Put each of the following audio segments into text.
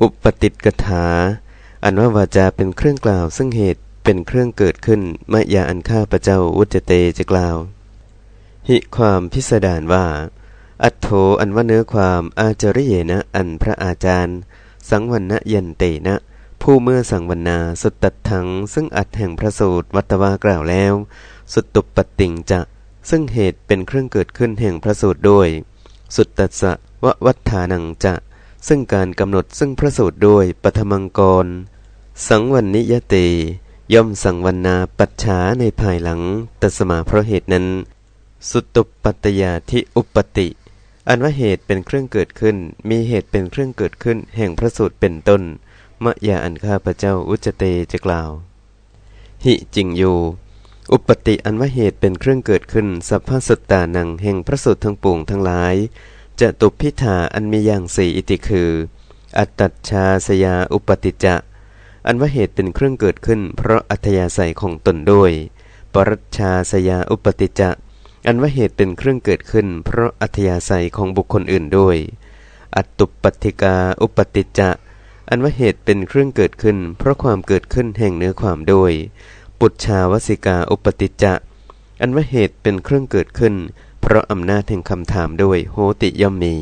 อุปติกถา อันว่าวาจาเป็นเครื่องกล่าว ซึ่งเหตุเป็นเครื่องเกิดขึ้นมะยาอันข้าพระเจ้าวุจเตจะกล่าว หิความพิสดารว่า อัตโธอันว่าเนื้อความอาจริเยนะอันพระอาจารย์ สังวันนะยันเตนะ ผู้เมื่อสังวันนาสุดตัดถัง ซึ่งอัดแห่งพระสูตรวัตวากล่าวแล้ว สุดตุปปติงจะ ซึ่งเหตุเป็นเครื่องเกิดขึ้นแห่งพระสูตรด้วย สุดตัสสะวะวัฏฐานังจะ ซึ่งการกำหนดซึ่งพระสูตรด้วยปฐมังกร สังวันนิยเต ย่อมสังวันนาปัจฉาในภายหลังตัสมาเพราะเหตุนั้น สุตุปัตยาทิอุปติ อันว่าเหตุเป็นเครื่องเกิดขึ้น มีเหตุเป็นเครื่องเกิดขึ้น แห่งพระสูตรเป็นต้นมะยาอันข้าพระเจ้าอุจเตจะกล่าว หิจิงอยู่อุปติอันว่าเหตุเป็นเครื่องเกิดขึ้นสัพพสตานังแห่งพระสูตรทั้งปวงทั้งหลาย จะตุพิธาอันมีอย่างสี่อิติคือ อัตตชาสยาอุปติจะ อันว่าเหตุเป็นเครื่องเกิดขึ้น เพราะอัธยาศัยของตนด้วยปรัชชาสยาอุปติจะ อันว่าเหตุเป็นเครื่องเกิดขึ้น เพราะอัธยาศัยของบุคคลอื่นด้วย อัตตุปฏิกาอุปติจะ อันว่าเหตุเป็นเครื่องเกิดขึ้น เพราะความเกิดขึ้นแห่งเนื้อความด้วย ปุจชาวสิกาอุปติจะ อันว่าเหตุเป็นเครื่องเกิดขึ้น ราะอำนาจแห่งคำถามด้วยโหติย่อมมี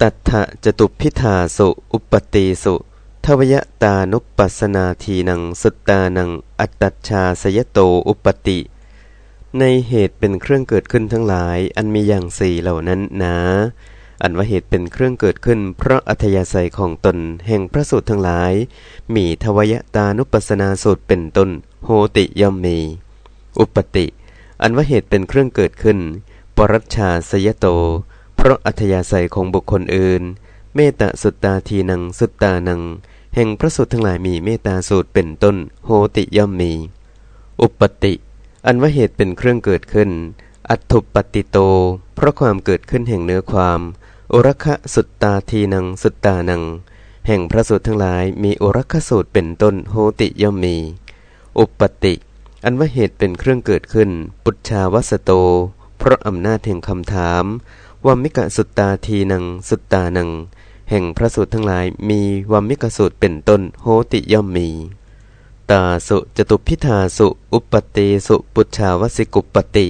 ตัทธะจตุพิธาสุ อุปติสุทวยตานุปัสนาทีนังสุตตานัง อัตตชาสยโตอุปติ ในเหตุเป็นเครื่องเกิดขึ้นทั้งหลาย อันมีอย่างสี่เหล่านั้นนะอันว่าเหตุเป็นเครื่องเกิดขึ้น เพราะอัธยาศัยของตนแห่งพระสูตรทั้งหลาย มีทวยตานุปัสนาสูตรเป็นต้น โหติย่อมมี อุปติ อันว่าเหตุเป็นเครื่องเกิดขึ้น ปรัชชาสยโต เพราะอัธยาศัยของบุคคลอื่น เมตตาสุตตาทีนังสุตตานัง แห่งพระสูตรทั้งหลายมีเมตตาสูตรเป็นต้นโหติย่อมมี อุปติ อันว่าเหตุเป็นเครื่องเกิดขึ้น อัตถุปติโต เพราะความเกิดขึ้นแห่งเนื้อความอรคะสุตตาทีนังสุตตานัง แห่งพระสูตรทั้งหลายมีอรคะสูตรเป็นต้นโหติย่อมมี อุปติ อันว่าเหตุเป็นเครื่องเกิดขึ้น ปุจชาวัสโต เพราะอำนาจแห่งคำถามวามิกะสุตตาทีนังสุตตานัง แห่งพระสูตรทั้งหลายมีวัมมิกสูตรเป็นต้นโหติย่อมมี ตาสุจตุพิธาสุอุปติสุปุชาวสิกุปติ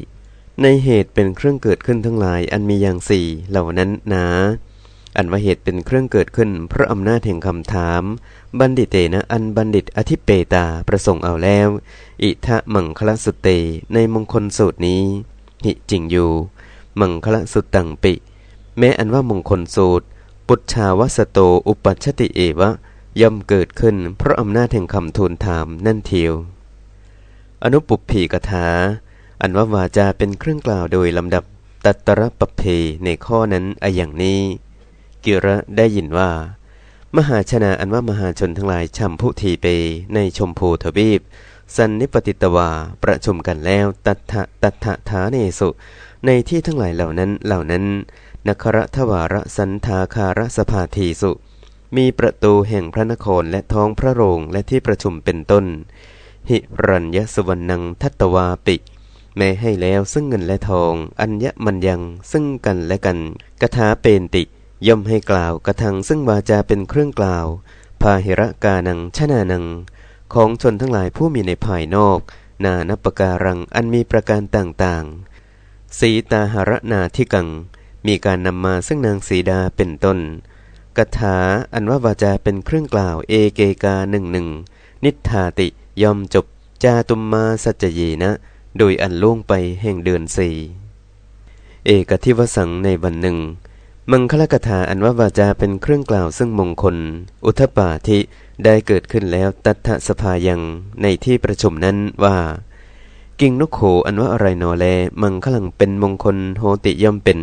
ในเหตุเป็นเครื่องเกิดขึ้นทั้งหลายอันมีอย่างสี่เหล่านั้นนาอันว่าเหตุเป็นเครื่องเกิดขึ้นเพราะอำนาจแห่งคำถาม บัณฑิเตนะอันบัณฑิตอธิเปตาประสงค์เอาแล้ว อิทะมังคลสุเตในมงคลสูตรนี้ หิจิงอยู่ มังคลสุตตังปิ แม้อันว่ามงคลสูตร ปุจชาวสโตอุปัชติเอวะ ย่อมเกิดขึ้น เพราะอำนาจแห่งคำทูลถามนั่นเทียว อนุปุพีกถา อันว่าวาจาเป็นเครื่องกล่าวโดยลำดับตัตระปเพในข้อนั้นออย่างนี้ กิระได้ยินว่า มหาชนาอันว่ามหาชนทั้งหลายชัมพุทีเปในชมพูทวีป สันนิปติตวา ประชุมกันแล้วตัทะตัทะฐาเนสุ ในที่ทั้งหลายเหล่านั้นเหล่านั้นนครทวารสันทาคารสภาทีสุ มีประตูแห่งพระนครและท้องพระโรงและที่ประชุมเป็นต้น หิรัญยสวรรณังทัตวาปิ แม้ให้แล้วซึ่งเงินและทอง อัญญมันยังซึ่งกันและกันกถาเปนติ ย่อมให้กล่าวกระทังซึ่งวาจาเป็นเครื่องกล่าว พาหิระกานังชนานัง ของชนทั้งหลายผู้มีในภายนอก นานัปการังอันมีประการต่างๆ สีตาหรนาทิกัง มีการนำมาซึ่งนางสีดาเป็นต้นกถาอันว่าวาจาเป็นเครื่องกล่าวเอเกกาหนึ่งหนึ่งนิทาติยอมจบ จาตุมมาสัจเยนะ โดยอันล่วงไปแห่งเดือนสี่เอกทิวสังในวันหนึ่ง มังคลกถาอันว่าวาจาเป็นเครื่องกล่าวซึ่งมงคล อุทปาธิได้เกิดขึ้นแล้วตัทธสภายังในที่ประชุมนั้นว่า กิ่งนกโขอันว่าอะไรนอแล มังคลังเป็นมงคลโหติย่อมเป็น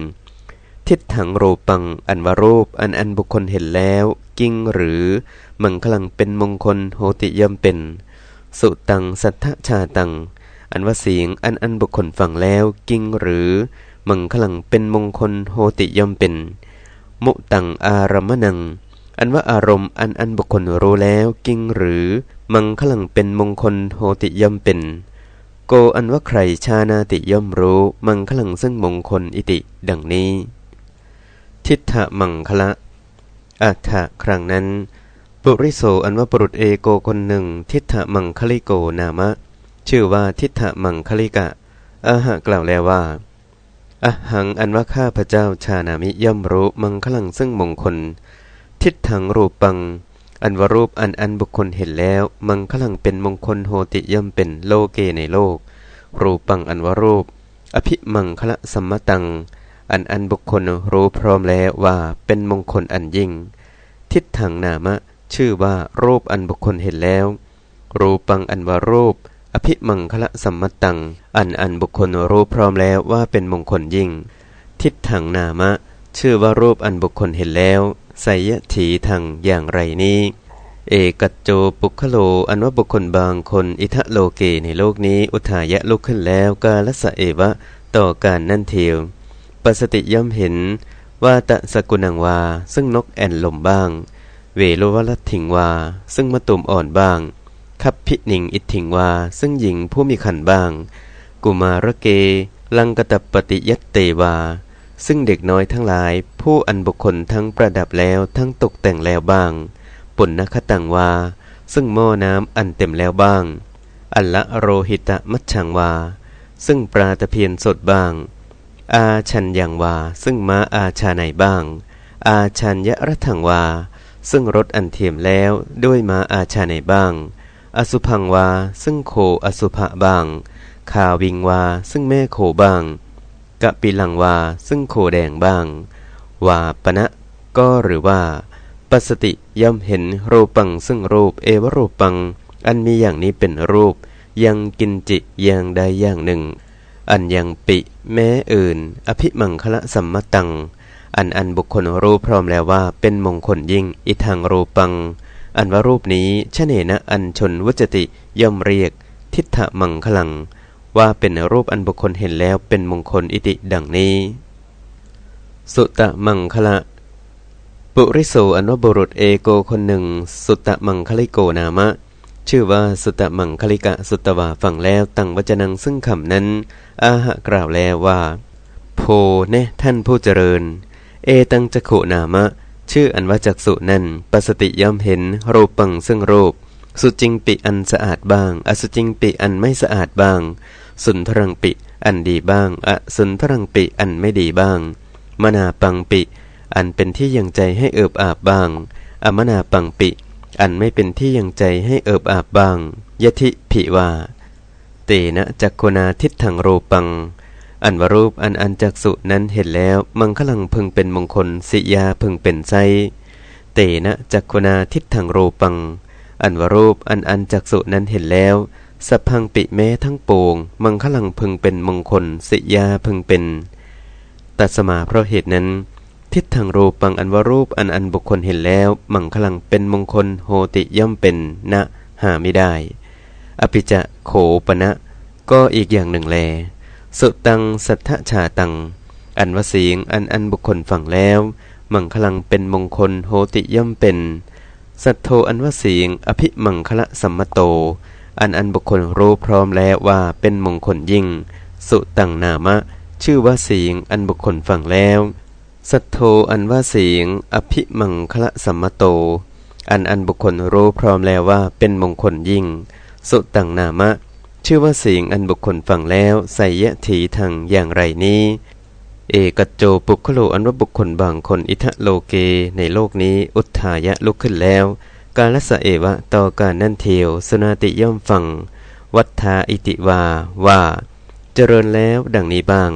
ทิฏถังโรปัง อันวารูปอันอันบุคคลเห็นแล้ว กิงหรือ มังคลังเป็นมงคลโหติย่อมเป็น สุตังสัทธชาตัง อันว่าเสียงอันอันบุคคลฟังแล้ว กิงหรือ มังคลังเป็นมงคลโหติย่อมเป็น มุตังอารมณัง อันว่าอารมณ์อันอันบุคคลรู้แล้วกิ้งหรือ มังคลังเป็นมงคลโหติย่อมเป็น โกอันว่าใครชานาติย่อมรู้ มังคลังซึ่งมงคลอิติ ดังนี้ ทิฏฐมังคละอัฏฐะครั้งนั้นปุริโสอันว่าบุรุษเอโกคนหนึ่ง ทิฏฐมังคลิโกนามะ ชื่อว่าทิฏฐมังคลิกะอาหะกล่าวแล้วว่า อหังอันว่าข้าพระเจ้าชานามิย่อมรู้มังคลังซึ่งมงคล ทิฏฐังรูปัง อันวรูปอันอันบุคคลเห็นแล้ว มังคลังเป็นมงคลโหติย่อมเป็นโลเกในโลก รูปังอันวรูป อภิมังคละสัมมตัง อันอันบุคคลรู้พร้อมแล้วว่าเป็นมงคลอันยิ่ง ทิฏฐังนามะ ชื่อว่ารูปอันบุคคลเห็นแล้ว รูปังอันวรูป อภิมังคละสัมมตัง อันอันบุคคลรู้พร้อมแล้วว่าเป็นมงคลยิ่ง ทิฏฐังนามะ ชื่อว่ารูปอันบุคคลเห็นแล้วไสยถีทังอย่างไรนี้ เอกัจโจปุคโล อันว่าบุคคลบางคน อิทะโลเกในโลกนี้ อุทายะลุกขึ้นแล้วกาลสะเอวะ ต่อการนั่นเทียวปสติย่อมเห็นว่าตะสกุนังวา ซึ่งนกแอ่นลมบ้าง เวโลวลัตถิงวา ซึ่งมะตุมอ่อนบ้าง คับพิหนิงอิทถิงวา ซึ่งหญิงผู้มีขันบ้าง กุมารเก ลังกตปฏิยัตเตวา ซึ่งเด็กน้อยทั้งหลาย ผู้อันบุคคลทั้งประดับแล้วทั้งตกแต่งแล้วบ้างปุณณคตังวา ซึ่งหม้อน้ำอันเต็มแล้วบ้าง อัลละโรหิตะมัชชังวา ซึ่งปลาตะเพียนสดบ้าง อาชัญยังวา ซึ่งม้าอาชาไหนบ้าง อาชัญยะรัถังวา ซึ่งรถอันเทียมแล้วด้วยม้าอาชาไหนบ้าง อสุพังวา ซึ่งโคอสุภะบางคาวิงวา ซึ่งแม่โคบาง กะปิลังวา ซึ่งโคแดงบ้าง วาปณะก็หรือว่า ปัสติย่อมเห็นรูปังซึ่งรูป เอวรูปัง อันมีอย่างนี้เป็นรูป ยังกินจิอย่างใดอย่างหนึ่ง อันยังปิแม้อื่น อภิมังคละสัมมตัง อันอันบุคคลรู้พร้อมแล้วว่าเป็นมงคลยิ่ง อิทังรูปัง อันว่ารูปนี้ชเนนะอันชนวจติย่อมเรียก ทิฏฐมังคลัง ว่าเป็นรูปอันบุคคลเห็นแล้วเป็นมงคลอิติดังนี้ สุตะมังคละ ปุริโสอันว่าบุรุษเอโกคนหนึ่ง สุตะมังคลิโกนามะ ชื่อว่าสุตะมังคลิกะสุตวาฟังแล้วตั้งวจนังซึ่งคำนั้น อาหะกล่าวแล้วว่า โพเนท่านผู้เจริญ เอตังจักขุนามะ ชื่ออันว่าจักสุนั่นปสติย่อมเห็นรูปปังซึ่งรูป สุจิงปิอันสะอาดบ้าง อสุจิงปิอันไม่สะอาดบ้าง สุนทรังปิอันดีบ้าง อสุนทรังปิอันไม่ดีบ้าง มนาปังปิ อันเป็นที่ยังใจให้เอิบอาบบ้าง อมนาปังปิ อันไม่เป็นที่ยังใจให้เอิบอาบบ้างยะทิผิว่าเตนะจักโคนาทิฏฐังโรปัง อันวรูปอันอันจักสุนั้นเห็นแล้ว มังคลังพึงเป็นมงคล สิยาพึงเป็นไซเตนะจักโคนาทิฏฐังโรปัง อันวรูปอันอันจักสุนั้นเห็นแล้วสัพพังปิแม้ทั้งปวง มังคลังพึงเป็นมงคล สิยาพึงเป็นตัสมาเพราะเหตุนั้น ทิฏฐังโรปังอันวรูปอันอันบุคคลเห็นแล้ว มังคลังเป็นมงคลโหติย่อมเป็นณหาไม่ได้ อภิจะโขปณะก็อีกอย่างหนึ่งแล สุตังสัทธชาตัง อันวสีงอันอันบุคคลฟังแล้ว มังคลังเป็นมงคลโหติย่อมเป็น สัทโทอันวสีงอภิมังคละสัมมโต อันอันบุคคลรู้พร้อมแล้วว่าเป็นมงคลยิ่ง สุตังนามะ ชื่อว่าสีงอันบุคคลฟังแล้ว สัทโทอันว่าเสียงอภิมังคละสัมมโต อันอันบุคคลรู้พร้อมแล้วว่าเป็นมงคลยิ่ง สุตังนามะ ชื่อว่าเสียงอันบุคคลฟังแล้วไสยะถีทังอย่างไรนี้ เอกัจโจปุคโลอันว่าบุคคลบางคนอิทะโลเกในโลกนี้อุทธายะลุกขึ้นแล้ว กาลสะเอวะต่อการนั่นเทียวสนาติย่อมฟัง วัฏฐาอิติวาว่า เจริญแล้วดังนี้บ้าง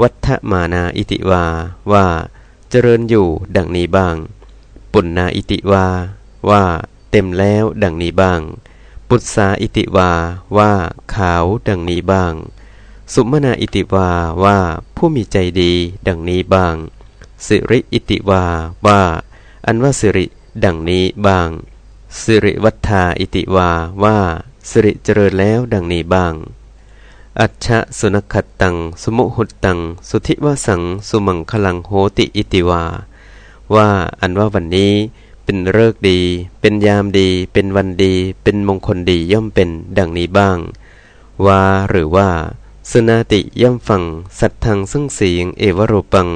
วัฏมานาอิติวาว่า เจริญอยู่ดังนี้บ้าง ปุณนาอิติวาว่า เต็มแล้วดังนี้บ้าง ปุตสาอิติวาว่าขาวดังนี้บ้าง สุมนาอิติวาว่าผู้มีใจดีดังนี้บ้าง สิริอิติวาว่า อันว่าสิริดังนี้บ้าง สิริวัฏาอิติวาว่าสิริเจริญแล้วดังนี้บ้าง อัจฉะสุนขัตตัง สมุหุตตัง สุธิวสัง สุมังคลังโหติอิติวา ว่าอันว่าวันนี้ เป็นเลิกดี เป็นยามดี เป็นวันดี เป็นมงคลดีย่อมเป็นดังนี้บ้างว่าหรือว่า สนาติย่อมฟัง สัตทังซึ่งเสียงเอวรูปัง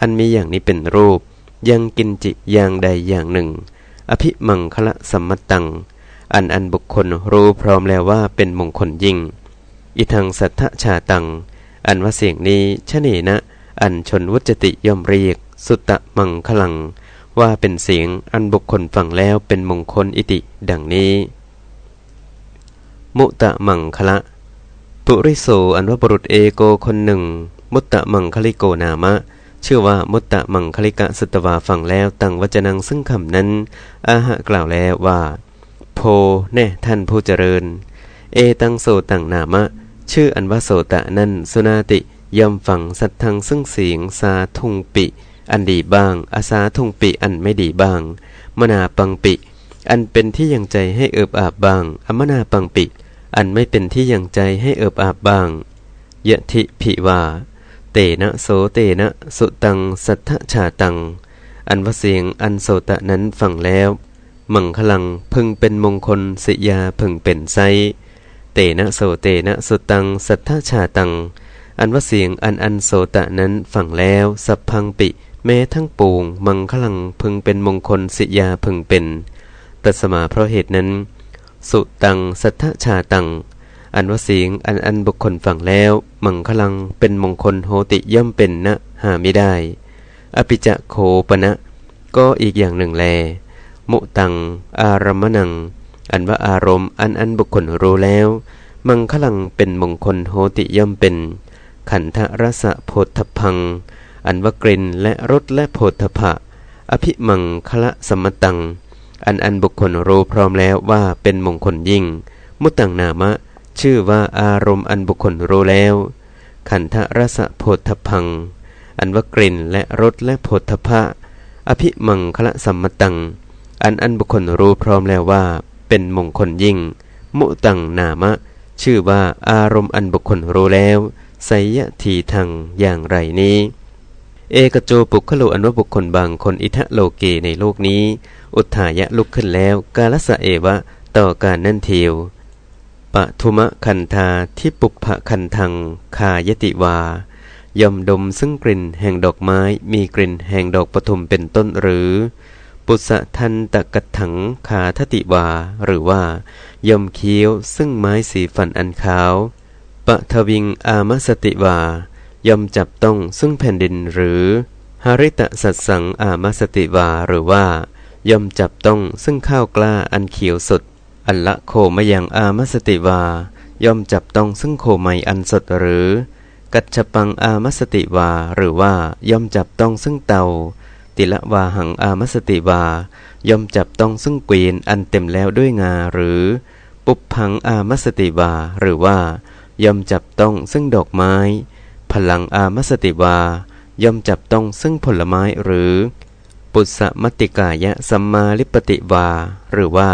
อันมีอย่างนี้เป็นรูป ยังกินจิอย่างใดอย่างหนึ่ง อภิมังคละสัมมตัง อันอันบุคคลรู้พร้อมแล้วว่าเป็นมงคลยิ่ง อิทังสัทธชาตัง อันว่าเสียงนี้ชะเนนะ อันชนวุจติย่อมเรียก สุตตะมังคลัง ว่าเป็นเสียงอันบุคคลฟังแล้วเป็นมงคลอิติดังนี้ มุตตะมังคละ ปุริโสอันว่าบุรุษเอโกคนหนึ่ง มุตตะมังคลิโกนามะ ชื่อว่ามุตตะมังคลิกะสตวาฟังแล้วตั้งวจนังซึ่งคำนั้น อาหะกล่าวแล้วว่า โพแน่ท่านผู้เจริญ เอตังโสตังนามะ ชื่ออันว่าโสตะนั้นสุนาติย่อมฝังสัตทังซึ่งเสียงสาทุงปิ อันดีบ้าง อาสาทงปิอันไม่ดีบ้าง มนาปังปิ อันเป็นที่ยังใจให้เอิบอาบบ้าง อมนาปังปิ อันไม่เป็นที่ยังใจให้เอิบอาบบ้างยะทิผิวา เตนะโสเตนะสุตังสัทธชาตัง อันวเสียงอันโสตะนั้นฟังแล้ว มังคลังพึงเป็นมงคลสิยาพึงเป็นไซเตนะโสเตนะสุตังสัทธชาตัง อันวเสียงอันอันโสตะนั้นฟังแล้ว สัพพังปิ แม้ทั้งปูงมังคลังพึงเป็นมงคลสิยาพึงเป็น ตัสมาเพราะเหตุนั้น สุตังสัทธชาตัง อันว่าเสียงอันอันบุคคลฟังแล้ว มังคลังเป็นมงคลโหติย่อมเป็นนะหาไม่ได้ อภิจะโคปณะก็อีกอย่างหนึ่งแล มุตัง อารมณัง อันว่าอารมณ์อันอันบุคคลรู้แล้ว มังคลังเป็นมงคลโหติย่อมเป็น ขันธรสะโพธพัง อันว่ากลิ่นและรสและโพธพะอภิมังคละสมตัง อันอันบุคคลรู้พร้อมแล้วว่าเป็นมงคลยิ่ง มุตังนามะ ชื่อว่าอารมณ์อันบุคคลรู้แล้ว ขันธรสะโพธพัง อันว่ากลิ่นและรสและโพธพะ อภิมังคละสัมมตัง อันอันบุคคลรู้พร้อมแล้วว่าเป็นมงคลยิ่ง มุตังนามะ ชื่อว่าอารมณ์อันบุคคลรู้แล้วไสยทีทางอย่างไรนี้ เอกโจปุคโลอันว่าบุคคลบางคนอิทะโลเกในโลกนี้ อุทายะลุกขึ้นแล้ว กาลสะเอวะ ต่อการนั่นเทียวปะทุมะคันธาที่ปุกภะคันทัง คายติวาย่อมดมซึ่งกลิ่นแห่งดอกไม้มีกลิ่นแห่งดอกปทุมเป็นต้นหรือ ปุสะทันตะกะถังขาทติวา หรือว่าย่อมเคี้ยวซึ่งไม้สีฝันอันขาวปะทวิงอามสติวา ย่อมจับต้องซึ่งแผ่นดินหรือหาริตะสัตสังอามาสติวาหรือว่า ย่อมจับต้องซึ่งข้าวกล้าอันเขียวสด อันละโคมยังอามาสติวา ย่อมจับต้องซึ่งโคไมอันสดหรือ กัจฉปังอามาสติวาหรือว่า ย่อมจับต้องซึ่งเตา ติละวาหังอามาสติวา ย่อมจับต้องซึ่งเกวียนอันเต็มแล้วด้วยงาหรือ ปุบพังอามาสติวาหรือว่า ย่อมจับต้องซึ่งดอกไม้ พลังอามสติวา ย่อมจับต้องซึ่งผลไม้หรือ ปุสะมติกายะสัมมาลิปติวา หรือว่า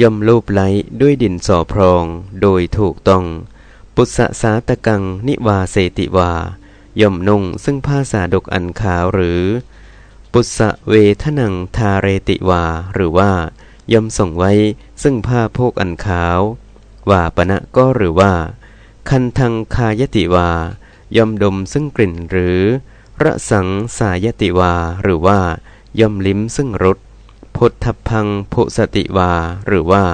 ย่อมลูบไล้ด้วยดินสอพรอง โดยถูกต้อง ปุสสาตะกังนิวาเสติวา ย่อมนุ่งซึ่งผ้าสาดกอันขาวหรือ ปุสะเวทนังทาเรติวา หรือว่า ย่อมส่งไว้ซึ่งผ้าโพกอันขาว ว่าปณะก็หรือว่า คันทังคายติวา ย่อมดมซึ่งกลิ่นหรือ ระสังสายติวา หรือว่า ย่อมลิ้มซึ่งรสพทธพังโพสติวา หรือว่า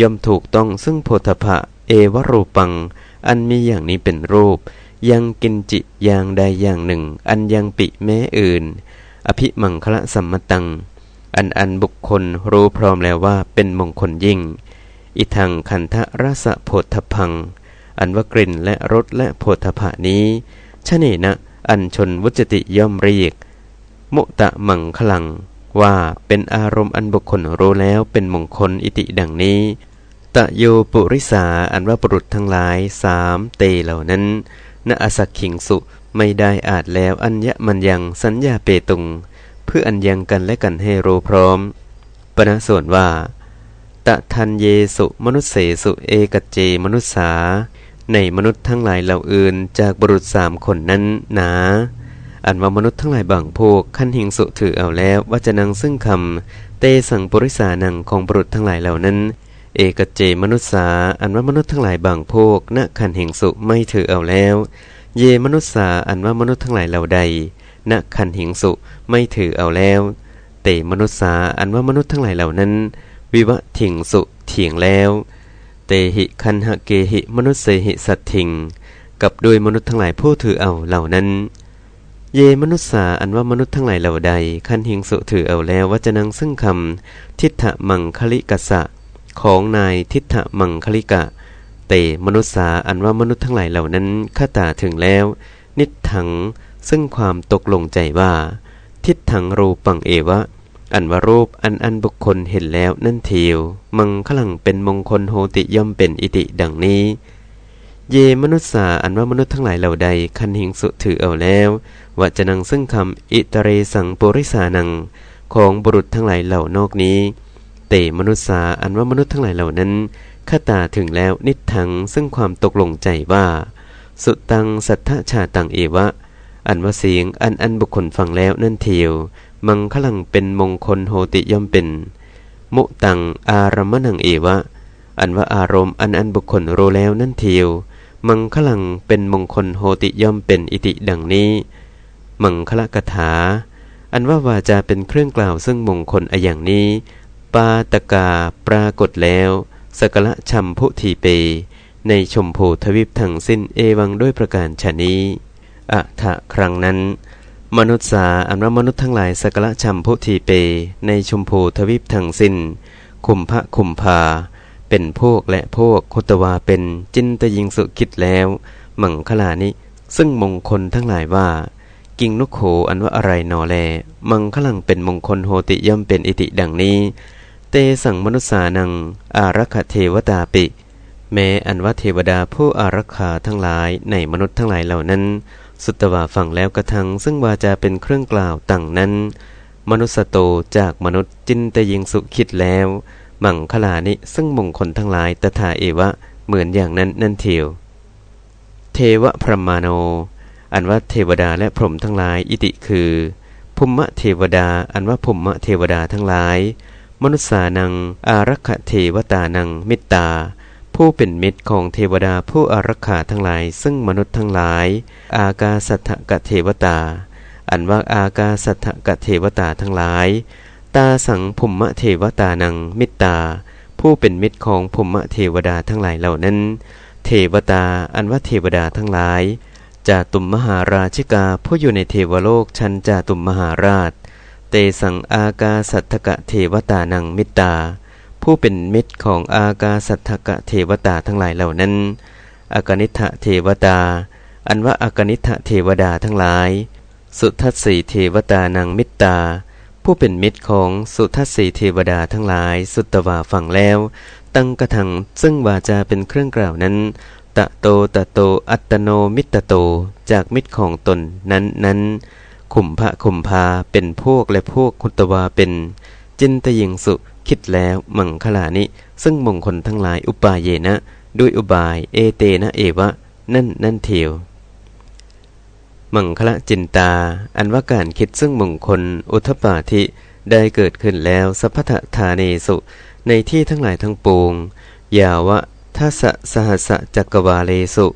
ย่อมถูกต้องซึ่งโพธพะเอวรูปัง อันมีอย่างนี้เป็นรูป ยังกินจิอย่างใดอย่างหนึ่ง อันยังปิแม้อื่น อภิมังคละสัมมตัง อันอันบุคคลรู้พร้อมแล้วว่าเป็นมงคลยิ่ง อิทังคันทะรสะโพธพัง อันว่ากลิ่นและรสและโพธพะนี้ชะเนนะ อันชนวุจติย่อมเรียก มุตะมังคลัง ว่าเป็นอารมณ์อันบุคคลรู้แล้วเป็นมงคลอิติดังนี้ ตะโยปุริสาอันว่าปรุษทั้งหลายสามเตเหล่านั้นณอสักขิงสุไม่ได้อาจแล้วอัญญมันยังสัญญาเปตุง เพื่ออันยังกันและกันให้รู้พร้อมปณะส่วนว่าตะทันเยสุมนุษเสสุเอกเจมนุษสา ในมนุษย์ทั้งหลายเหล่าอื่นจากบุรุษสามคนนั้นหนาอันว่ามนุษย์ทั้งหลายบางพวกขั้นหิงสุถือเอาแล้วว่าจะนังซึ่งคำเตสังปริสานังของบุรุษทั้งหลายเหล่านั้น เอกเจมนุษสาอันว่ามนุษย์ทั้งหลายบางพวกณขันหิงสุไม่ถือเอาแล้ว เยมนุษสาอันว่ามนุษย์ทั้งหลายเหล่าใดณณคันหิงสุไม่ถือเอาแล้ว เตมนุษสาอันว่ามนุษย์ทั้งหลายเหล่านั้น วิวะถิงสุเถียงแล้ว เตหิคันหะเกหิมนุษเสหิสัตถิง กับโดยมนุษย์ทั้งหลายผู้ถือเอาเหล่านั้น เยมนุษสาอันว่ามนุษย์ทั้งหลายเหล่าใด คันหิงสุถือเอาแล้ววจนังซึ่งคำทิฏฐมังคลิกัสะ ของนายทิฏฐมังคลิกะ เตมนุษสาอันว่ามนุษย์ทั้งหลายเหล่านั้นข้าตาถึงแล้ว นิถังซึ่งความตกลงใจว่า ทิฏถังรูปังเอวะ อันวารูปอันอันบุคคลเห็นแล้วนั่นเทียวมังขลังเป็นมงคลโหติย่อมเป็นอิติดังนี้ เยมนุษสาอันว่ามนุษย์ทั้งหลายเหล่าใดคันหิงสุถือเอาแล้วว่าจะนังซึ่งคำอิตเรสังปุริสานัง ของบุรุษทั้งหลายเหล่านอกนี้ เตมนุษสาอันว่ามนุษย์ทั้งหลายเหล่านั้นข้าตาถึงแล้วนิถังซึ่งความตกลงใจว่า สุตังสัทธชาตังเอวะ อันว่าเสียงอันอันบุคคลฟังแล้วนั่นเทียว มังคลังเป็นมงคลโหติย่อมเป็น มุตังอารมณังเอวะ อันว่าอารมณ์อันอันบุคคลรู้แล้วนั่นเทียว มังคลังเป็นมงคลโหติย่อมเป็นอิติดังนี้ มังคละกถา อันว่าวาจาเป็นเครื่องกล่าวซึ่งมงคลออย่างนี้ ปาตกาปรากฏแล้ว สกละชัมพุทีเป ในชมพูทวิปทั้งสิ้นเอวังด้วยประการชนี้อะทะครั้งนั้น มนุษย์สาอันว่ามนุษย์ทั้งหลายสกละชัมพุทีเป ในชมพูทวิปทั้งสิ้นคุมพระคุมพา เป็นพวกและพวกคุตวาเป็นจินตยิงสุคิดแล้ว มังคลานิ ซึ่งมงคลทั้งหลายว่า กิงนุโขอันว่าอะไรนอแล มังคลังเป็นมงคลโหติย่อมเป็นอิติดังนี้ เตสังมนุษสานัง อารักขเทวตาปิ แม้อันว่าเทวดาผู้อารักขาทั้งหลายในมนุษย์ทั้งหลายเหล่านั้น สุตตวาฟังแล้วกระทัง ซึ่งวาจาเป็นเครื่องกล่าวต่างนั้น มนุษสโตจากมนุษย์จินตยิงสุคิดแล้ว มังคลานิซึ่งมงคลทั้งหลายตถาเอวะเหมือนอย่างนั้นนั่นเทียว เทวพรหมาโน อันว่าเทวดาและพรหมทั้งหลายอิติคือภุมมะเทวดา อันว่าภุมมะเทวดาทั้งหลาย มนุษสานัง อารักขเทวตานัง มิตตา ผู้เป็นมิตรของเทวดาผู้อารักขาทั้งหลาย ซึ่งมนุษย์ทั้งหลาย อากาสัทธกเทวตา อันว่าอากาสัทธกเทวตาทั้งหลาย ตาสังภุมมะเทวตานังมิตตา ผู้เป็นมิตรของภุมมะเทวดาทั้งหลายเหล่านั้น เทวตาอันว่าเทวดาทั้งหลายจาตุมมหาราชิกาผู้อยู่ในเทวโลกชั้นจาตุมมหาราช เตสังอากาสัทธกเทวตานังมิตตา ผู้เป็นมิตรของอากาสัทธกะเทวตาทั้งหลายเหล่านั้น อากนิทะเทวตา อันว่าอากนิทะเทวดาทั้งหลาย สุทัสสีเทวตานังมิตตา ผู้เป็นมิตรของสุทัสสีเทวดาทั้งหลาย สุตตวาฟังแล้ว ตั้งกระทังซึ่งวาจาเป็นเครื่องกล่าวนั้น ตะโตตะโตอัตโนมิตโตจากมิตรของตนนั้นนั้นขุมพระขุมพาเป็นพวกและพวกคุตวาเป็น จินตยิงสุคิดแล้วมังคลานิ ซึ่งมงคลทั้งหลายอุปาเยนะ ด้วยอุบายเอเตนะเอวะ นั่นนั่นเทียวมังคละจินตา อันว่าการคิดซึ่งมงคล อุทปาธิได้เกิดขึ้นแล้วสัพพทาเนสุ ในที่ทั้งหลายทั้งปวงยาวะทัสสหัสจักรวาเลสุ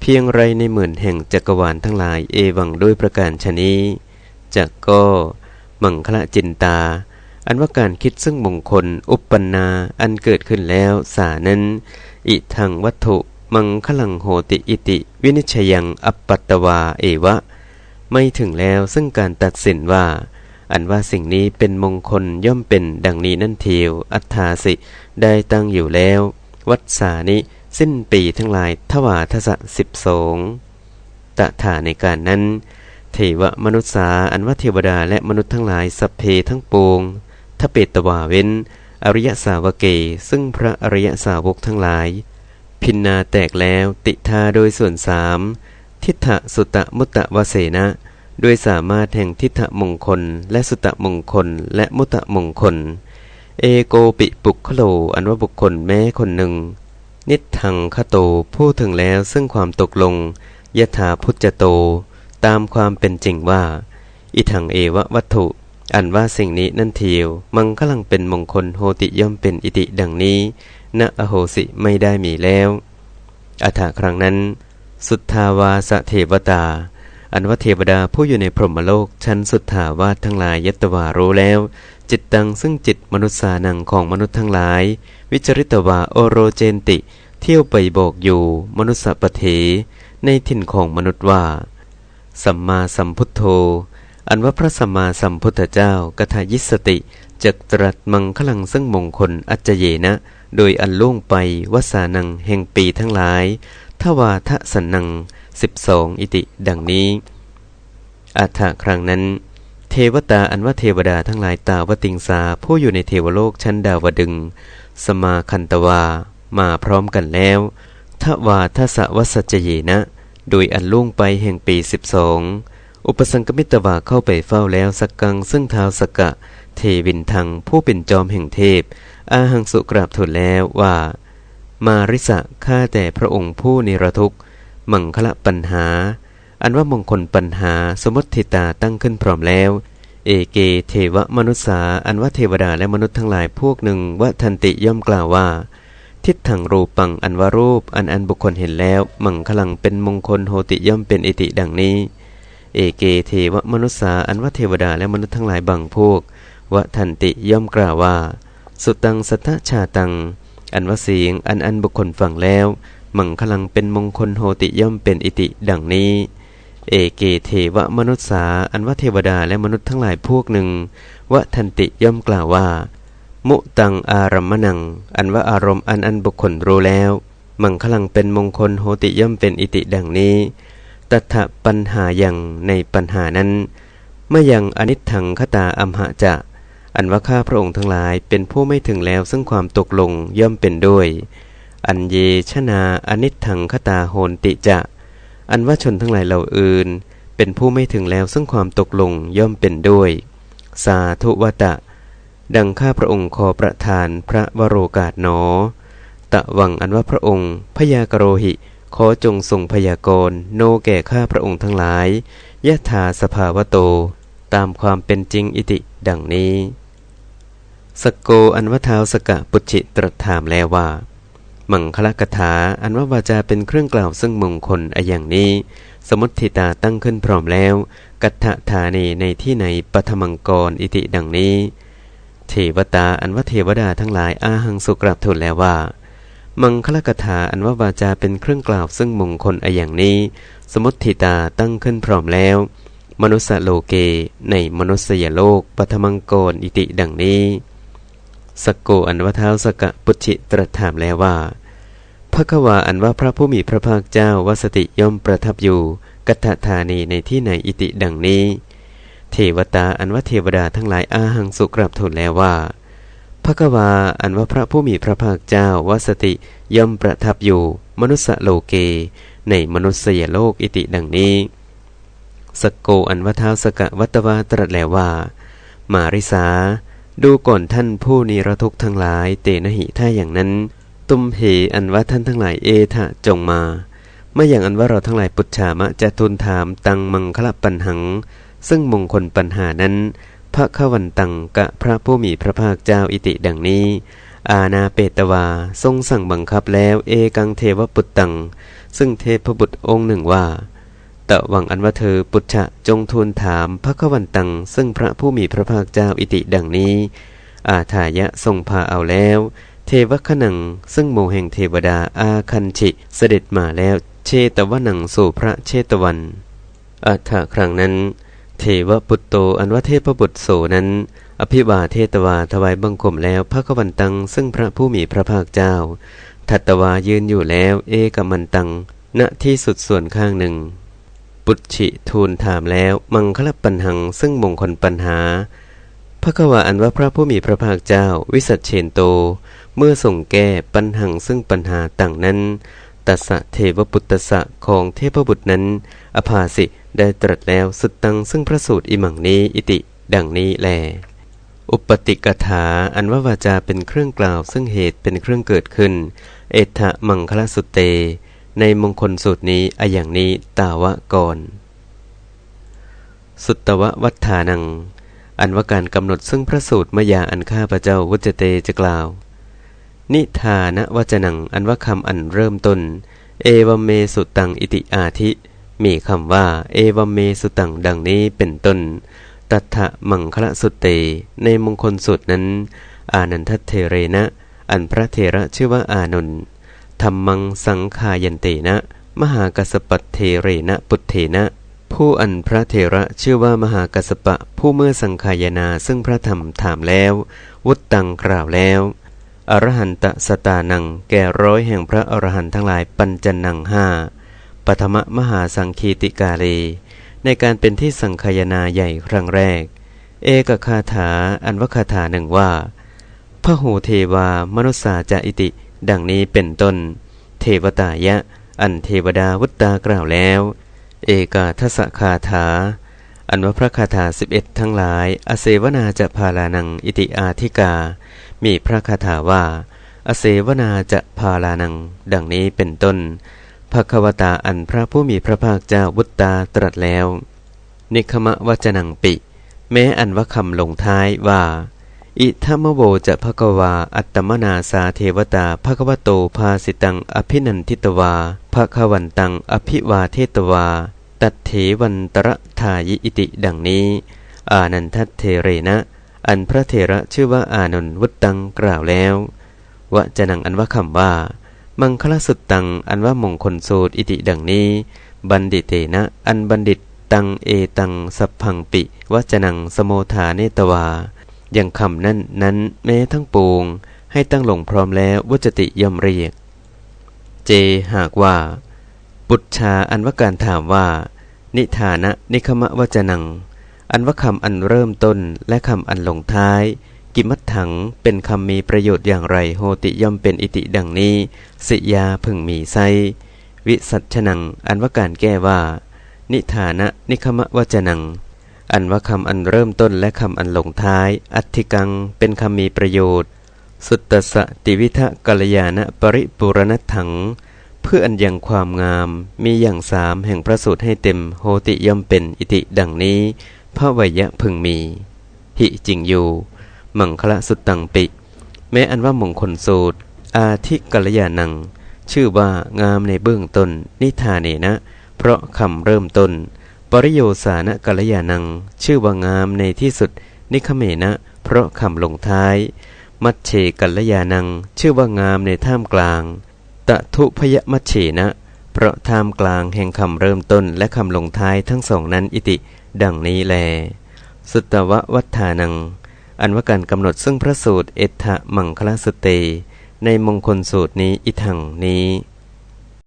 เพียงไรในหมื่นแห่งจักรวาลทั้งหลายเอวังด้วยประการชนี้จักก็มังคละจินตา อันว่าการคิดซึ่งมงคล อุปปนา อันเกิดขึ้นแล้ว สานั้น อิทังวัตถุ มังคลังโหติอิติ วินิชยังอัปปัตตวาเอวะ ไม่ถึงแล้วซึ่งการตัดสินว่า อันว่าสิ่งนี้เป็นมงคลย่อมเป็นดังนี้นั่นเทียว อัฏฐาสิ ได้ตั้งอยู่แล้ว วัดสานิ สิ้นปีทั้งหลายทวาทศสิบสองตถาในการนั้นเทวมนุษย์สาอันว่าเทวดาและมนุษย์ทั้งหลายสัพเพทั้งปวง ทเปตวาเว้น อริยสาวเก ซึ่งพระอริยสาวกทั้งหลาย พินนาแตกแล้วติทาโดยส่วนสามทิฏฐสุตมุตตะวเสนะโดยสามารถแห่งทิฏฐมงคล และสุตมงคล และมุตตะมงคล เอโกปิปุคโลอันว่าบุคคลแม้คนหนึ่ง นิทังคโตพูดถึงแล้วซึ่งความตกลงยถาพุจจโต ตามความเป็นจริงว่า อิทังเอวะวัตถุ อันว่าสิ่งนี้นั่นเทียว มังกลังเป็นมงคลโหติย่อมเป็นอิติดังนี้ณอโหสิไม่ได้มีแล้วอัถาครั้งนั้น สุทธาวาสเทวตา อันว่าเทวดาผู้อยู่ในพรหมโลกชั้นสุดถาวาสทั้งหลายยตวารู้แล้ว จิตตังซึ่งจิตมนุษย์สานังของมนุษย์ทั้งหลาย วิจริตวาโอโรเจนติ เที่ยวไปบอกอยู่ มนุษย์ปเถในถิ่นของมนุษย์ว่า สัมมาสัมพุทโธ อันว่าพระสัมมาสัมพุทธเจ้ากทายิสติจักตรัสมังคลังซึ่งมงคลอัจเจเยนะ โดยอันล่วงไปวสานังแห่งปีทั้งหลายทวาทะสันนังสิบสองอิติ ดังนี้อาถาครั้งนั้น เทวตาอันว่าเทวดาทั้งหลายตาวติงสาผู้อยู่ในเทวโลกชั้นดาวดึง สมาคันตวา มาพร้อมกันแล้วทวาทสวัสจเยนะ โดยอันล่วงไปแห่งปีสิบสอง อุปสังกมิตวาเข้าไปเฝ้าแล้วสักกังซึ่งเท้าสกกะ เทวินทังผู้เป็นจอมแห่งเทพ อาหังสุกราบทูลแล้วว่า มาริสะข้าแต่พระองค์ผู้นิรทุกข์มังคละปัญหา อันว่ามงคลปัญหาสมมติตาตั้งขึ้นพร้อมแล้ว เอเกเทวมนุษสาอันว่าเทวดาและมนุษย์ทั้งหลายพวกหนึ่งว่าทันติย่อมกล่าวว่า ทิศทางรูปังอันว่ารูปอันอันบุคคลเห็นแล้ว มังคลังเป็นมงคลโหติย่อมเป็นอิติดังนี้ เอเกเทวมนุษสาอันว่าเทวดาและมนุษย์ทั้งหลายบางพวกว่าทันติย่อมกล่าวว่า สุตังสัทธชาตัง อันว่าเสียงอันอันบุคคลฟังแล้ว มังคลังเป็นมงคลโหติย่อมเป็นอิติดังนี้ เอเกเทวมนุษสาอันว่าเทวดาและมนุษย์ทั้งหลายพวกหนึ่งวะทันติย่อมกล่าวว่า มุตังอารมมนัง อันว่าอารมณ์อันอันบุคคลรู้แล้ว มังคลังเป็นมงคลโหติย่อมเป็นอิติดังนี้ ตถะปัญหาอย่างในปัญหานั้นเมื่อยังอนิจถังคตาอัมหะจะ อันว่าข้าพระองค์ทั้งหลายเป็นผู้ไม่ถึงแล้วซึ่งความตกลงย่อมเป็นด้วย อันเยชนาอนิจถังคตาโหนติจะ อันว่าชนทั้งหลายเหล่าอื่น เป็นผู้ไม่ถึงแล้วซึ่งความตกลงย่อมเป็นด้วย สาธุวตะ ดังข้าพระองค์ขอประทานพระวโรกาสหนอ ตะวังอันว่าพระองค์พยากโรหิ ขอจงทรงพยากรณ์โนแก่ข้าพระองค์ทั้งหลายยะถาสภาวโต ตามความเป็นจริงอิติดังนี้ สกโกอันว่าเท้าสกะปุจิตรัสถามแล้วว่า มังคลกถาอันว่าวาจาเป็นเครื่องกล่าวซึ่งมงคลออย่างนี้ สมุติตาตั้งขึ้นพร้อมแล้ว กัตถธานีในที่ไหนปฐมังกรอิติดังนี้ เทวตาอันว่าเทวดาทั้งหลายอาหังสุกราบทูลแล้วว่า มังคลกถาอันว่าวาจาเป็นเครื่องกล่าวซึ่งมงคลออย่างนี้ สมุติตาตั้งขึ้นพร้อมแล้ว มนุสโลเก ในมนุษยโลกปฐมังกรอิติดังนี้ สกโกอันว่าเท้าสกะปุจิตรัสถามแล้วว่าพระกวาอันว่าพระผู้มีพระภาคเจ้าวสติย่อมประทับอยู่ กัตถานีในที่ไหนอิติดังนี้ เทวตาอันว่าเทวดาทั้งหลายอาหังสุกราบทูลแล้วว่า พระกวาอันว่าพระผู้มีพระภาคเจ้าวสติย่อมประทับอยู่มนุสโลเก ในมนุษยโลกอิติดังนี้ สกโกอันว่าเท้าสกวัตวาตรัสแล้วว่า มาริสา ดูก่อนท่านผู้นิรทุกทั้งหลายเตนะหิถ้าอย่างนั้น ตุมเหอันว่าท่านทั้งหลายเอทะจงมาเมื่ออย่างอันว่าเราทั้งหลายปุจฉามะจะทูลถามตังมังคละปัญหัง ซึ่งมงคลปัญหานั้น พระขวันตังกะพระผู้มีพระภาคเจ้าอิติดังนี้ อาณาเปตวาทรงสั่งบังคับแล้วเอกังเทวปุตตัง ซึ่งเทพบุตรองค์หนึ่งว่าตะวังอันว่าเธอปุจฉะจงทูลถามพระขวันตัง ซึ่งพระผู้มีพระภาคเจ้าอิติดังนี้ อาถายะทรงพาเอาแล้ว เทวขนัง ซึ่งโมแห่งเทวดาอาคันชิเสด็จมาแล้ว เชตวนังสู่พระเชตวันอาถาครั้งนั้น เทวปุตโตอันว่าเทพบุตรโสนั้น อภิบาเทตวาถวายบังคมแล้วพระขวันตัง ซึ่งพระผู้มีพระภาคเจ้า ทัตวายืนอยู่แล้ว เอกมันตัง ณที่สุดส่วนข้างหนึ่ง ปุชิทูลถามแล้ว มังคลปัญหัง ซึ่งมงคลปัญหาพระกวาอันว่าพระผู้มีพระภาคเจ้า วิสัชเชนโต เมื่อส่งแก้ปัญหังซึ่งปัญหาต่างนั้นตัสะเทวปุตตะของเทพบุตรนั้น อภาสิ ได้ตรัสแล้วสุดตังซึ่งพระสูตรอิมังนี้อิติ ดังนี้แล อุปติกถาอันว่าวาจาเป็นเครื่องกล่าว ซึ่งเหตุเป็นเครื่องเกิดขึ้น เอทะมังคลสุเต ในมงคลสูตรนี้ออย่างนี้ตาวะก่อนสุตตววัฏฐานัง อันว่าการกำหนดซึ่งพระสูตรมายาอันข้าพระเจ้าวุจเตจะกล่าว นิทานะวจนัง อันว่าคำอันเริ่มต้น เอวเมสุตังอิติอาทิ มีคำว่า เอวเมสุตังดังนี้เป็นต้น ตัทะมังคละสุตเต ในมงคลสุดนั้น อานันทเทเรนะ อันพระเทระชื่อว่าอานนท์ธรรมังสังขายันเตนะ มหากัสปะเทเรนะปุตเทนะ ผู้อันพระเทระชื่อว่ามหากัสปะ ผู้เมื่อสังขายนาซึ่งพระธรรมถามแล้ว วุตตังกล่าวแล้วอรหันตสตานังแก่ร้อยแห่งพระอรหันต์ทั้งหลายปัญจนังห้า ปฐมมหาสังคีติกาเลในการเป็นที่สังคายนาใหญ่ครั้งแรก เอกคาถาอันวคาถาหนึ่งว่าพระหูเทวามนุษสาจะอิติ ดังนี้เป็นต้น เทวตายะ อันเทวดาวุตตากล่าวแล้ว เอกาทศคาถา อันว่าพระคาถาสิบเอ็ดทั้งหลาย อเสวนาจะพาลานังอิติอาธิกา มีพระคาถาว่า อเสวนาจะพาลานัง ดังนี้เป็นต้น ภควตาอันพระผู้มีพระภาคเจ้าวุตตาตรัสแล้ว นิคมะวจนังปิ แม้อันว่าคำลงท้ายว่า อิทัมโวจะภควาอัตมนาสาเทวตาภควโตภาสิตังอภินันทิตวาภควันตังอภิวาเทตวา ตัดเถวันตรทายิอิติดังนี้ อานันทัตเทเรนะ อันพระเทระชื่อว่าอานนวุตตังกล่าวแล้ววจนังอันว่าคำว่า มังคลสุดตัง อันว่ามงคลสูตรอิติดังนี้ บัณฑิเตนะ อันบัณฑิตตังเอตังสัพพังปิวัจนังสโมธาเนตวา อย่างคำนั้นนั้นแม้ทั้งปวง ให้ตั้งลงพร้อมแล้ววจติย่อมเรียก เจหากว่า ปุจชาอันว่าการถามว่า นิธานะนิคมะวจนัง อันว่าคำอันเริ่มต้นและคำอันลงท้าย กิมัตถังเป็นคำมีประโยชน์อย่างไรโหติย่อมเป็นอิติดังนี้ สิยาพึงมีไซวิสัชนัง อันว่าการแก้ว่า นิธานะนิคมะวจนัง อันว่าคำอันเริ่มต้นและคำอันลงท้าย อัติกัง เป็นคำมีประโยชน์ สุตตสติวิทะกัลยาณปริปุรณถัง เพื่ออันยังความงาม มีอย่างสามแห่งพระสูตรให้เต็มโหติย่อมเป็นอิติดังนี้พระวยะพึงมี หิจริงอยู่ มังคละสุดตังปิ แม้อันว่ามงคลสูตร อาทิกัลยานัง ชื่อว่างามในเบื้องต้น นิทาเนนะ เพราะคำเริ่มต้น ปริโยสานะกัลยานัง ชื่อว่างามในที่สุด นิคเมนะ เพราะคำลงท้าย มัชเชกัลยานัง ชื่อว่างามในท่ามกลางตะทุพยมัชเชนะ เพราะท่ามกลางแห่งคำเริ่มต้นและคำลงท้ายทั้งสองนั้นอิติ ดังนี้แล สุตตววัฏฐานัง อันว่าการกำหนดซึ่งพระสูตรเอตถะมังคลสเต ในมงคลสูตรนี้อิทังนี้